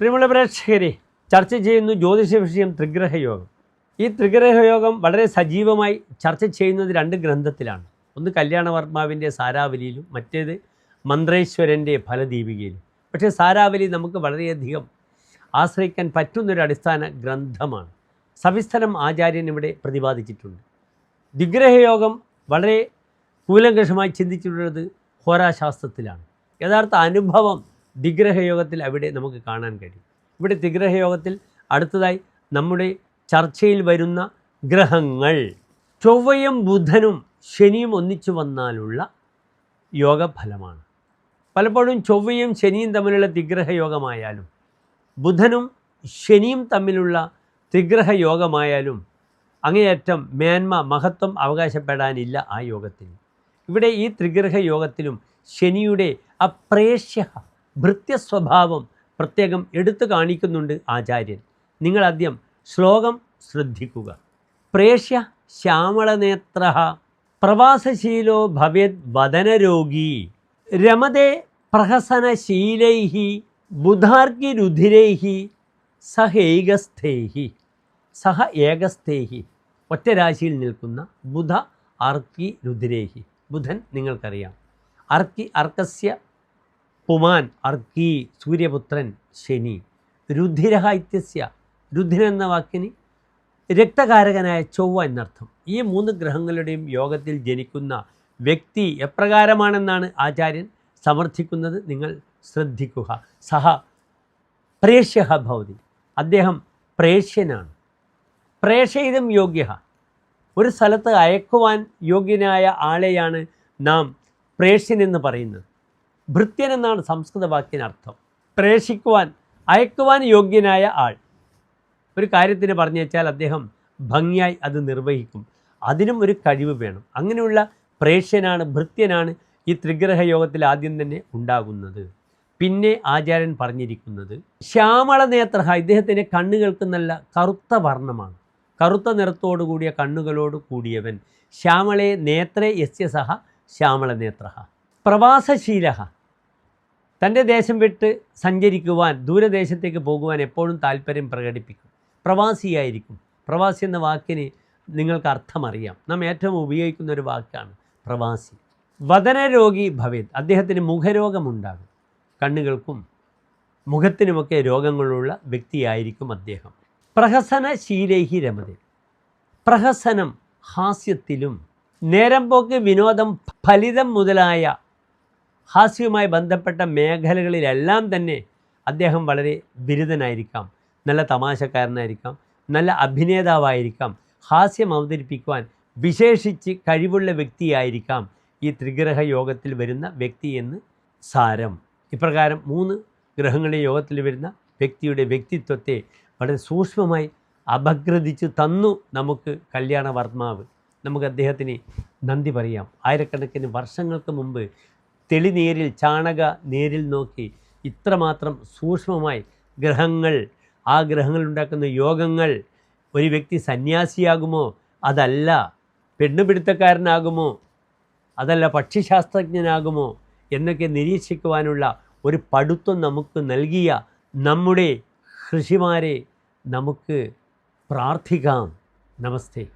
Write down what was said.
പ്രിയമുള്ള പ്രേക്ഷകരെ ചർച്ച ചെയ്യുന്നു ജ്യോതിഷ വിഷയം ത്രിഗ്രഹയോഗം. ഈ ത്രിഗ്രഹയോഗം വളരെ സജീവമായി ചർച്ച ചെയ്യുന്നത് രണ്ട് ഗ്രന്ഥത്തിലാണ്. ഒന്ന് കല്യാണവർമാവിന്റെ സാരാവലിയിലും മറ്റേത് മന്ത്രേശ്വരന്റെ ഫലദീപികയിലും. പക്ഷേ സാരാവലി നമുക്ക് വളരെയധികം ആശ്രയിക്കാൻ പറ്റുന്നൊരു അടിസ്ഥാന ഗ്രന്ഥമാണ്. സവിസ്തരം ആചാര്യൻ ഇവിടെ പ്രതിപാദിച്ചിട്ടുണ്ട്. ദിഗ്രഹയോഗം വളരെ കൂലങ്കഷമായി ചിന്തിച്ചിട്ടുള്ളത് ഹോരാശാസ്ത്രത്തിലാണ് യഥാർത്ഥ അനുഭവം ദിഗ്രഹയോഗത്തിൽ അവിടെ നമുക്ക് കാണാൻ കഴിയും. ഇവിടെ ദിഗ്രഹയോഗത്തിൽ അടുത്തതായി നമ്മുടെ ചർച്ചയിൽ വരുന്ന ഗ്രഹങ്ങൾ. ചൊവ്വയും ബുധനും ശനിയും ഒന്നിച്ചു വന്നാലുള്ള യോഗഫലമാണ്. പലപ്പോഴും ചൊവ്വയും ശനിയും തമ്മിലുള്ള ദിഗ്രഹയോഗമായാലും ബുധനും ശനിയും തമ്മിലുള്ള ദിഗ്രഹയോഗമായാലും അങ്ങേയറ്റം മേന്മ മഹത്വം അവകാശപ്പെടാനില്ല ആ യോഗത്തിന് ഇവിടെ ഈ ത്രിഗ്രഹ യോഗത്തിലും ശനിയുടെ അപ്രേഷ്യ ഭൃത്യസ്വഭാവം പ്രത്യേകം എടുത്തു കാണിക്കുന്നുണ്ട് ആചാര്യൻ. നിങ്ങൾ ആദ്യം ശ്ലോകം ശ്രദ്ധിക്കുക. പ്രേഷ്യ ശ്യാമളനേത്ര പ്രവാസശീലോ ഭവേത് വദനരോഗി രമതേ പ്രഹസനശീലൈ ബുധാർഗിരുധിരൈ സഹൈകസ്ഥേഹി സഹ ഏകസ്ഥേഹി ഒറ്റ രാശിയിൽ നിൽക്കുന്ന ബുധ അർക്കി രുദ്രേഹി ബുധൻ നിങ്ങൾക്കറിയാം. അർക്കി അർക്കസ്യ പുമാൻ അർക്കി സൂര്യപുത്രൻ ശനി. രുധിര രുധിരൻ എന്ന വാക്കിന് രക്തകാരകനായ ചൊവ്വ എന്നർത്ഥം. ഈ മൂന്ന് ഗ്രഹങ്ങളുടെയും യോഗത്തിൽ ജനിക്കുന്ന വ്യക്തി എപ്രകാരമാണെന്നാണ് ആചാര്യൻ സമർത്ഥിക്കുന്നത് നിങ്ങൾ ശ്രദ്ധിക്കുക. സഹ പ്രേഷ്യ ഭവതി. അദ്ദേഹം പ്രേഷ്യനാണ്. പ്രേഷയിതം യോഗ്യ ഒരു സ്ഥലത്ത് അയക്കുവാൻ യോഗ്യനായ ആളെയാണ് നാം പ്രേഷ്യൻ എന്ന് പറയുന്നത്. ഭൃത്യൻ എന്നാണ് സംസ്കൃത വാക്കിനർത്ഥം പ്രേഷിക്കുവാൻ അയക്കുവാൻ യോഗ്യനായ ആൾ. ഒരു കാര്യത്തിന് പറഞ്ഞു വെച്ചാൽ അദ്ദേഹം ഭംഗിയായി അത് നിർവഹിക്കും. അതിനും ഒരു കഴിവ് വേണം. അങ്ങനെയുള്ള പ്രേഷ്യനാണ് ഭൃത്യനാണ് ഈ ത്രിഗ്രഹ യോഗത്തിൽ ആദ്യം തന്നെ ഉണ്ടാകുന്നത്. പിന്നെ ആചാര്യൻ പറഞ്ഞിരിക്കുന്നത് ശ്യാമള നേത്ര ഇദ്ദേഹത്തിന്റെ കണ്ണുകൾക്ക് നല്ല കറുത്ത വർണമാണ്. കറുത്ത നിറത്തോടു കൂടിയ കണ്ണുകളോട് കൂടിയവൻ. ശ്യാമളെ നേത്രേ യസ്യ സഹ ശ്യാമള നേത്ര പ്രവാസശീല തന്റെ ദേശം വിട്ട് സഞ്ചരിക്കുവാൻ ദൂരദേശത്തേക്ക് പോകുവാൻ എപ്പോഴും താല്പര്യം പ്രകടിപ്പിക്കും. പ്രവാസിയായിരിക്കും. പ്രവാസി എന്ന വാക്കിന് നിങ്ങൾക്ക് അർത്ഥമറിയാം. നാം ഏറ്റവും ഉപയോഗിക്കുന്ന ഒരു വാക്കാണ് പ്രവാസി. വദനരോഗി ഭവേത്. അദ്ദേഹത്തിന് മുഖരോഗമുണ്ടാകും. കണ്ണുകൾക്കും മുഖത്തിനുമൊക്കെ രോഗങ്ങളുള്ള വ്യക്തിയായിരിക്കും അദ്ദേഹം. പ്രഹസന ശീലേഹി രമതി. പ്രഹസനം ഹാസ്യത്തിലും നേരം നേരമ്പോക്ക് വിനോദം ഫലിതം മുതലായ ഹാസ്യവുമായി ബന്ധപ്പെട്ട മേഖലകളിലെല്ലാം തന്നെ അദ്ദേഹം വളരെ ബിരുദനായിരിക്കാം. നല്ല തമാശക്കാരനായിരിക്കാം. നല്ല അഭിനേതാവായിരിക്കാം. ഹാസ്യം അവതരിപ്പിക്കുവാൻ വിശേഷിച്ച് കഴിവുള്ള വ്യക്തിയായിരിക്കാം ഈ ത്രിഗ്രഹ യോഗത്തിൽ വരുന്ന വ്യക്തി എന്ന് സാരം. ഇപ്രകാരം മൂന്ന് ഗ്രഹങ്ങളിലെ യോഗത്തിൽ വരുന്ന വ്യക്തിയുടെ വ്യക്തിത്വത്തെ വളരെ സൂക്ഷ്മമായി അപഗ്രഥിച്ച് തന്നു നമുക്ക് കല്യാണ വർമാവ്. നമുക്ക് അദ്ദേഹത്തിന് നന്ദി പറയാം. ആയിരക്കണക്കിന് വർഷങ്ങൾക്ക് മുമ്പ് തെളിനേരിൽ ചാണക നേരിൽ നോക്കി ഇത്രമാത്രം സൂക്ഷ്മമായി ഗ്രഹങ്ങൾ ആ ഗ്രഹങ്ങൾ ഉണ്ടാക്കുന്ന യോഗങ്ങൾ ഒരു വ്യക്തി സന്യാസിയാകുമോ? അതല്ല. പെണ്ണുപിടുത്തക്കാരനാകുമോ? അതല്ല. പക്ഷിശാസ്ത്രജ്ഞനാകുമോ? എന്നൊക്കെ നിരീക്ഷിക്കുവാനുള്ള ഒരു പടുത്തം നമുക്ക് നൽകിയ നമ്മുടെ ഋഷിമാരെ നമുക്ക് പ്രാർത്ഥിക്കാം. നമസ്തേ.